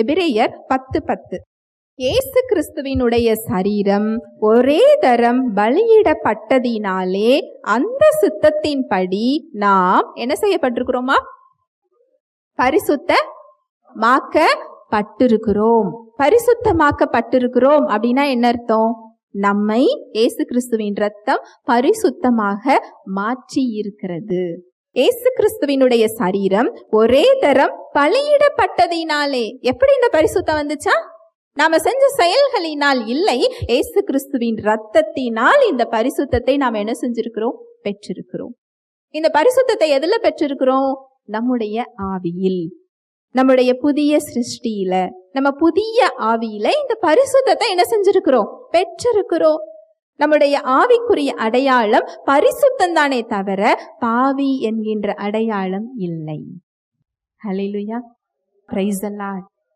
எபிரேயர் பத்து பத்து. இயேசு கிறிஸ்துவினுடைய சரீரம் ஒரே தரம் பலியிடப்பட்டதினாலே அந்த சுத்தத்தின்படி நாம் என்ன செய்யப்பட்டிருக்கிறோமா? பரிசுத்த மாக்கப்பட்டிருக்கிறோம் பரிசுத்தமாக்கப்பட்டிருக்கிறோம் அப்படின்னா என்ன அர்த்தம்? நம்மை இயேசு கிறிஸ்துவின் ரத்தம் பரிசுத்தமாக மாற்றி இருக்கிறது இயேசு கிறிஸ்துவினுடைய சரீரம் ஒரே தரம் பலியிடப்பட்டதினாலே. எப்படி இந்த பரிசுத்தம் வந்துச்சா? நாம செஞ்ச செயல்களினால் இல்லை இயேசு கிறிஸ்துவின் ரத்தத்தினால் இந்த பரிசுத்தத்தை நாம் என்ன செஞ்சிருக்கிறோம்? பெற்றிருக்கிறோம். இந்த பரிசுத்தத்தை எதுல பெற்றிருக்கிறோம்? நம்முடைய ஆவியில். நம்முடைய புதிய சிருஷ்டியில. நம்ம புதிய ஆவியில இந்த பரிசுத்தத்தை என்ன செஞ்சிருக்கிறோம்? பெற்றிருக்கிறோம். நம்முடைய ஆவிக்குரிய அடையாளம் பரிசுத்தம் தானே தவிர பாவி என்கின்ற அடையாளம் இல்லை. ஹலிலுயா praise